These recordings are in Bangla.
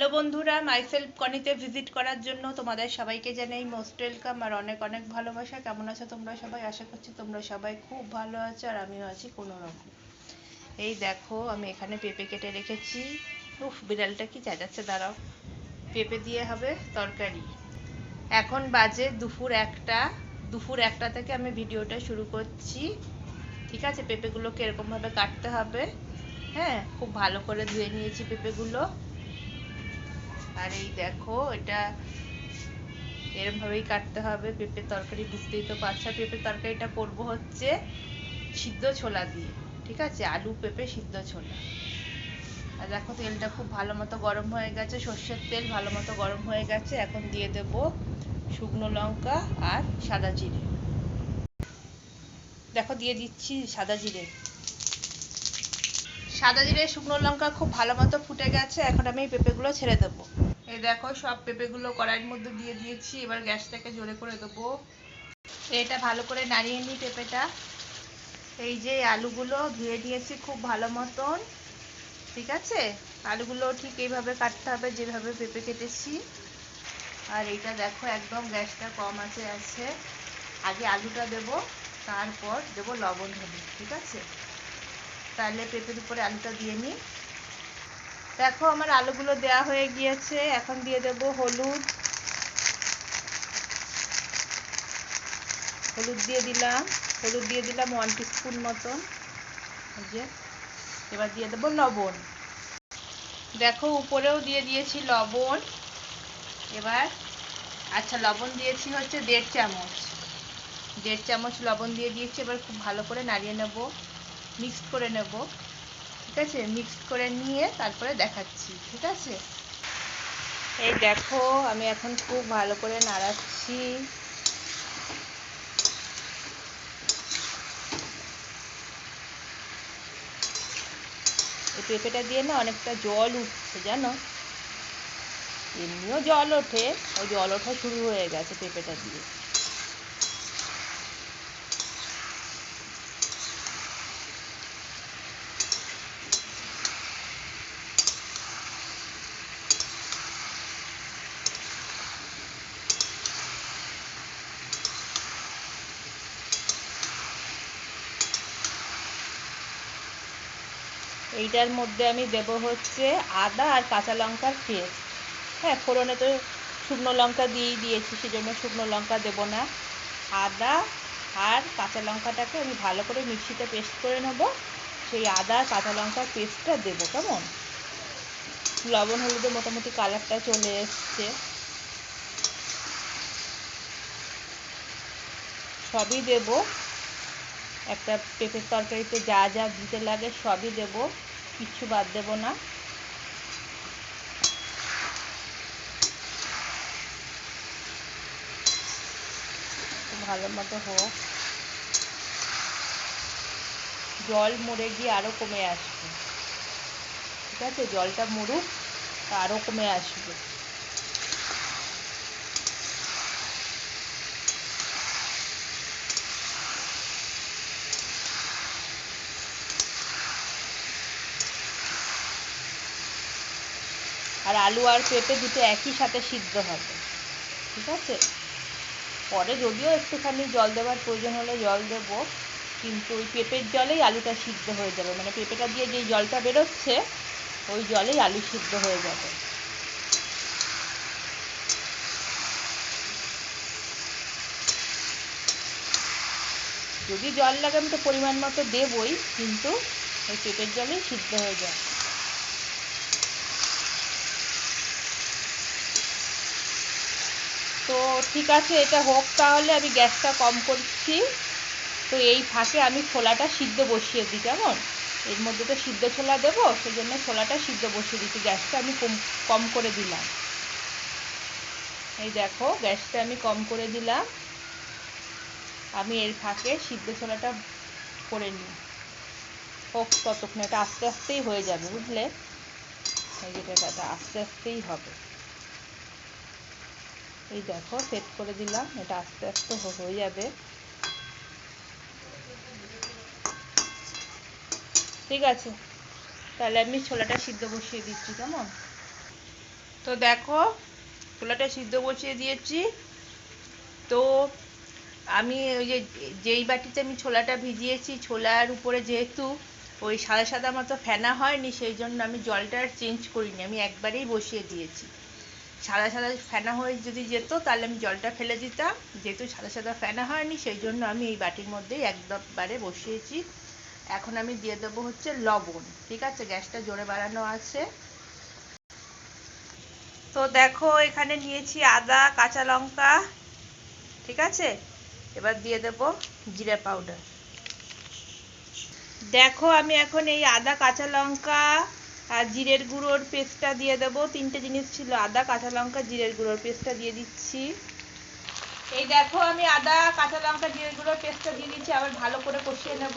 হ্যালো বন্ধুরা মাইসেলফ কনিতে ভিজিট করার জন্য তোমাদের সবাইকে জানাই মোস্ট ওয়েলকাম আর অনেক অনেক ভালোবাসা। কেমন আছো তোমরা সবাই? আশা করছি তোমরা সবাই খুব ভালো আছো আর আমিও আছি কোনো রকম। এই দেখো, আমি এখানে পেঁপে কেটে রেখেছি। উফ, বিড়ালটা কি চেঁচাচ্ছে, দাঁড়াও। পেঁপে দিয়ে হবে তরকারি। এখন বাজে দুপুর একটা। দুপুর একটা থেকে আমি ভিডিওটা শুরু করছি। ঠিক আছে? পেঁপেগুলোকে এরকমভাবে কাটতে হবে। হ্যাঁ খুব ভালো করে ধুয়ে নিয়েছি পেঁপেগুলো। আর এই দেখো, এটা এরম ভাবেই কাটতে হবে। পেঁপে তরকারি বুঝতেই তো পারছ। পেঁপে তরকারিটা করব হচ্ছে সিদ্ধ ছোলা দিয়ে, ঠিক আছে? আলু, পেঁপে, সিদ্ধ ছোলা। আর দেখো, তেলটা খুব ভালো মতো গরম হয়ে গেছে। সর্ষের তেল ভালো মতো গরম হয়ে গেছে। এখন দিয়ে দেব শুকনো লঙ্কা আর সাদা জিরে। দেখো, দিয়ে দিচ্ছি সাদা জিরে। সাদা জিরে, শুকনো লঙ্কা খুব ভালো মতো ফুটে গেছে। এখন আমি পেঁপেগুলো ছেড়ে দেবো। এই দেখো, সব পেঁপেগুলো কড়াইয়ের মধ্যে দিয়ে দিয়েছি। এবার গ্যাসটাকে জোরে করে দেবো। এটা ভালো করে নাড়িয়ে নিই পেঁপেটা। এই যে আলুগুলো ধুয়ে নিয়েছি খুব ভালো মতন। ঠিক আছে? আলুগুলো ঠিক এইভাবে কাটতে হবে, যেভাবে পেঁপে কেটেছি। আর এইটা দেখো, একদম গ্যাসটা কম আছে আছে। আগে আলুটা দেব, তারপর দেব লবণ হলুদ, ঠিক আছে? তাহলে পেঁপের উপরে আলুটা দিয়ে নিই। দেখো, আমার আলুগুলো দেওয়া হয়ে গিয়েছে। এখন দিয়ে দেব হলুদ। হলুদ দিয়ে দিলাম। হলুদ দিয়ে দিলাম ওয়ান স্পুন মতন। এবার দিয়ে দেবো লবণ। দেখো, উপরেও দিয়ে দিয়েছি লবণ। এবার আচ্ছা লবণ দিয়েছি হচ্ছে দেড় চামচ। দেড় চামচ লবণ দিয়ে দিয়েছি। এবার খুব ভালো করে নাড়িয়ে নেব। মিক্সড করে নেব। ঠিক আছে মিক্সড করে নিয়ে তারপরে দেখাচ্ছি, ঠিক আছে? এই দেখো, আমি এখন খুব ভালো করে নাড়াচ্ছি। এই পেঁপেটা দিয়ে না অনেকটা জল উঠছে, জানো? এমনিও জল ওঠে, ওই জল ওঠা শুরু হয়ে গেছে পেঁপেটা দিয়ে। এইটার মধ্যে আমি দেব হচ্ছে আদা আর কাঁচা লঙ্কার পেস্ট। হ্যাঁ ফোড়নে তো শুকনো লঙ্কা দিয়েই দিয়েছি, সেজন্য শুকনো লঙ্কা দেব না। আদা আর কাঁচা লঙ্কাটাকে আমি ভালো করে মিক্সিতে পেস্ট করে নেব। সেই আদা আর কাঁচা লঙ্কার পেস্টটা দেবো, কেমন? লবণ, হলুদে মোটামুটি কালারটা চলে এসছে। সবই দেব। একটা পেঁপের তরকারিতে যা যা দিতে লাগে সবই দেব, কিচ্ছু বাদ দেব না। ভালো মতো হোক। জল মরে গিয়ে আরও কমে আসবে। ঠিক আছে? জলটা মরুক আরও কমে আসবে। আর আলু আর পেঁপে দুটো একই সাথে সিদ্ধ হবে। ঠিক আছে? পরে যদিও একটুখানি জল দেওয়ার প্রয়োজন হলে জল দেব, কিন্তু ওই পেঁপের জলেই আলুটা সিদ্ধ হয়ে যাবে। মানে পেঁপেটা দিয়ে যেই জলটা বেরোচ্ছে, ওই জলেই আলু সিদ্ধ হয়ে যাবে। যদি জল লাগে আমি তো পরিমাণ মতো দেবই, কিন্তু ওই পেঁপের জলেই সিদ্ধ হয়ে যায় তো ঠিক আছে, এটা হোক তাহলে আমি গ্যাসটা কম করছি। তো এই ফাঁকে আমি ছোলাটা সিদ্ধ বসিয়ে দিই, কেমন? এর মধ্যে তো সিদ্ধ ছোলা দেবো, সেজন্য ছোলাটা সিদ্ধ বসিয়ে দিচ্ছি। গ্যাসটা আমি কম কম করে দিলাম। এই দেখো, গ্যাসটা আমি কম করে দিলাম। আমি এর ফাঁকে সিদ্ধ ছোলাটা করে নিই। হোক, ততক্ষণ এটা আস্তে আস্তেই হয়ে যাবে, বুঝলে? এই যেটা আস্তে আস্তেই হবে। এই দেখো সেট করে দিলাম। এটা আস্তে আস্তে হয়ে যাবে। ঠিক আছে। তাহলে আমি ছোলাটা সিদ্ধ বসিয়ে দিচ্ছি, কেমন? তো দেখো, ছোলাটা সিদ্ধ বসিয়ে দিয়েছি। তো আমি ওই যে যেই বাটিতে আমি ছোলাটা ভিজিয়েছি, ছোলার উপরে যেহেতু ওই সাদা সাদা মতো ফেনা হয়নি, সেই জন্য আমি জলটা আর চেঞ্জ করিনি। আমি একবারেই বসিয়ে দিয়েছি। সাদা সাদা ফেনা হয়ে যদি যেত, তাহলে আমি জলটা ফেলে দিতাম। যেহেতু সাদা সাদা ফেনা হয়নি সেই জন্য আমি এই বাটির মধ্যেই একবারে বসিয়েছি। এখন আমি দিয়ে দেবো হচ্ছে লবণ, ঠিক আছে? গ্যাসটা জোরে বাড়ানো আছে। তো দেখো, এখানে নিয়েছি আদা, কাঁচা লঙ্কা, ঠিক আছে? এবার দিয়ে দেব জিরে পাউডার। দেখো, আমি এখন এই আদা, কাঁচা লঙ্কা আর জিরের গুঁড়োর পেস্টটা দিয়ে দেব। তিনটে জিনিস ছিল, আদা, কাঁচা লঙ্কা, জিরের গুঁড়োর পেস্টটা দিয়ে দিচ্ছি। এই দেখো, আমি আদা, কাঁচা লঙ্কা, জিরের গুঁড়োর পেস্টটা দিয়ে দিচ্ছি, আবার ভালো করে কষিয়ে নেব।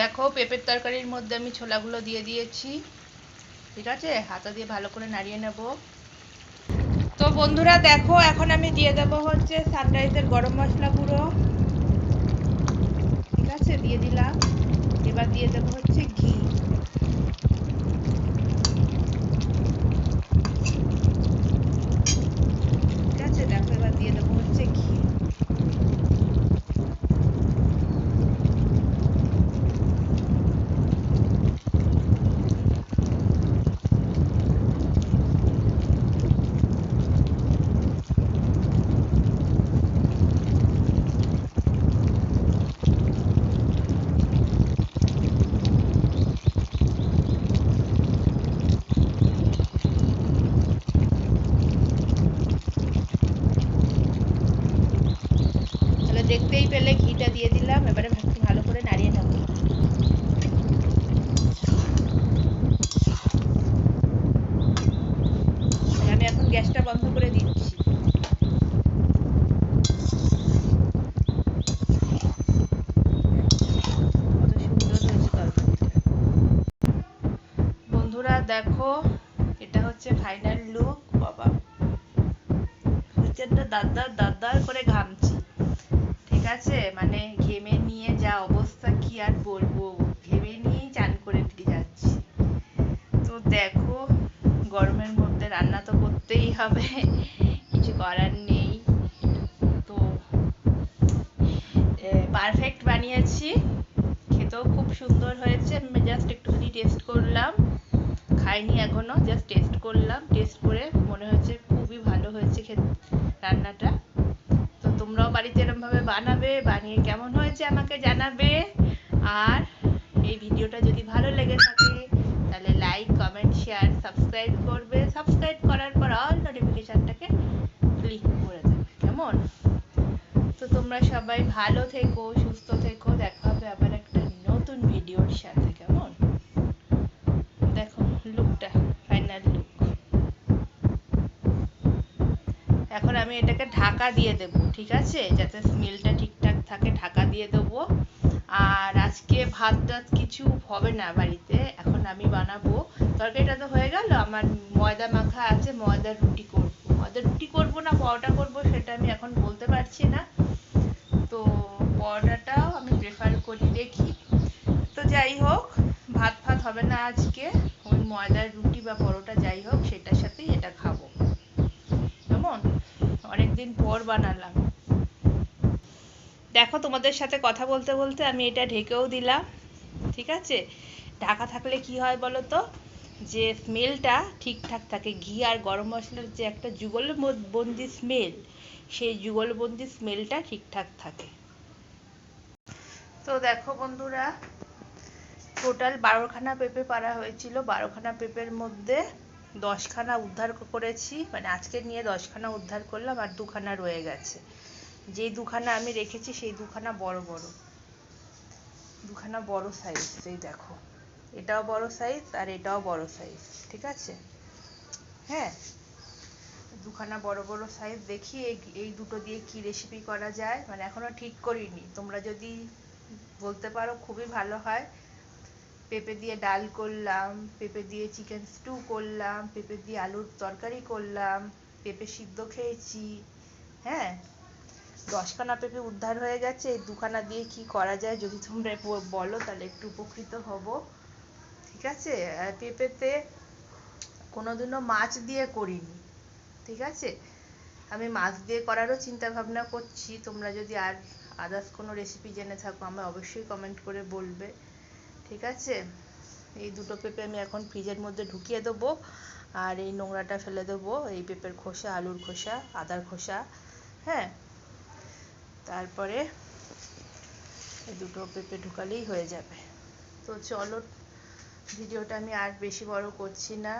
দেখো, পেঁপের তরকারির মধ্যে আমি ছোলাগুলো দিয়ে দিয়েছি। ঠিক আছে? হাতা দিয়ে ভালো করে নাড়িয়ে নেব। তো বন্ধুরা, দেখো, এখন আমি দিয়ে দেব হচ্ছে সানরাইজের গরম মশলা গুঁড়ো। ঠিক আছে? দিয়ে দিলাম। এবার দিয়ে দেবো হচ্ছে ঘি ঠিক আছে দেখো এবার দিয়ে দেবো হচ্ছে ঘি তাহলে দেখতেই পেলে ঘিটা দিয়ে দিলাম এবারে একটু ভালো করে নাড়িয়ে নেব আমি এখন গ্যাসটা বন্ধ করে দিচ্ছি কত সুন্দর হয়েছে তরকারিটা বন্ধুরা দেখো, এটা হচ্ছে ফাইনাল লুক বাবা। প্রচণ্ড দাদার দাদার করে ঘামছি। ঠিক আছে? মানে ঘেমে নিয়ে যা অবস্থা কি আর বলব? ঘেমে নিয়েই চান করে দিকে যাচ্ছি। তো দেখো, গরমের মধ্যে রান্না তো করতেই হবে। কিছু করার নেই। তো পারফেক্ট বানিয়েছি। খেতেও খুব সুন্দর হয়েছে। আমি জাস্ট একটুখানি টেস্ট করলাম। খাইনি এখনও জাস্ট টেস্ট করলাম টেস্ট করে মনে হচ্ছে খুবই ভালো হয়েছে রান্নাটা। তো তোমরাও বাড়িতে এরকম ভাবে বানাবে, বানিয়ে কেমন হয়েছে আমাকে জানাবে। আর এই ভিডিওটা যদি ভালো লেগে থাকে, তাহলে লাইক কমেন্ট শেয়ার সাবস্ক্রাইব করবে। সাবস্ক্রাইব করার পর অল নোটিফিকেশনটাকে ক্লিক করে দেবে, কেমন? তো তোমরা সবাই ভালো থেকো, সুস্থ থেকো, দেখা হবে আবার একটা নতুন ভিডিওর সাথে। আমি এটাকে ঢাকা দিয়ে দেব, ঠিক আছে? যাতে স্মেলটা ঠিকঠাক থাকে, ঢাকা দিয়ে দেবো। আর আজকে ভাত টাত কিছু হবে না বাড়িতে, এখন আমি বানাবো। তরকারিটা তো হয়ে গেল, আমার ময়দা মাখা আছে, ময়দার রুটি করব। ময়দার রুটি করব না, পরোটা করব সেটা আমি এখন বলতে পারছি না। তো পরোটাটাও আমি প্রেফার করি, দেখি। তো যাই হোক, ভাত ফাত হবে না আজকে, ওই ময়দার পর বানালাম। দেখো তোমাদের সাথে কথা বলতে বলতে আমি এটা ঢেকেও দিলাম, ঠিক আছে? ঢাকা থাকলে কি হয় বলো তো? যে স্মেলটা ঠিকঠাক থাকে, ঘি আর গরম মশলার যে একটা যুগলবন্দি স্মেল সেই যুগলবন্দি স্মেলটা ঠিকঠাক থাকে। তো দেখো বন্ধুরা টোটাল বারোখানা পেঁপে পাড়া হয়েছিল, বারোখানা পেঁপের মধ্যে দশখানা উদ্ধার করেছি মানে আজকে নিয়ে দশখানা উদ্ধার করলাম আর দুখানা রয়ে গেছে। যেই দুখানা আমি রেখেছি, সেই দুখানা বড় বড়। দুখানা বড় সাইজ এই দেখো। এটাও বড় সাইজ আর এটাও বড় সাইজ ঠিক আছে? হ্যাঁ? দুখানা বড় বড় সাইজ দেখি এই এই দুটো দিয়ে কি রেসিপি করা যায়। মানে এখনও ঠিক করিনি। তোমরা যদি বলতে পারো খুবই ভালো হয়। পেঁপে দিয়ে ডাল করলাম, পেঁপে দিয়ে চিকেন স্টু করলাম, পেঁপে দিয়ে আলুর তরকারি করলাম, পেঁপে সিদ্ধ খেয়েছি হ্যাঁ? দশখানা পেঁপে উদ্ধার হয়ে গেছে দুখানা দিয়ে কি করা যায় যদি তোমরা বলো, তাহলে একটু উপকৃত হব। ঠিক আছে? পেঁপেতে কোনোদিনও মাছ দিয়ে করিনি। ঠিক আছে? আমি মাছ দিয়ে করারও চিন্তা ভাবনা করছি। তোমরা যদি আর আদার্স কোনো রেসিপি জেনে থাকো, আমায় অবশ্যই কমেন্ট করে বলবে। ঠিক আছে? এই দুটো পেঁপে আমি এখন ফ্রিজের মধ্যে ঢুকিয়ে দেবো। আর এই নোংরাটা ফেলে দেবো, এই পেঁপের খোসা, আলুর খোসা, আদার খোসা হ্যাঁ? তারপরে এই দুটো পেঁপে ঢুকালেই হয়ে যাবে। তো চলো, ভিডিওটা আমি আর বেশি বড় করছি না।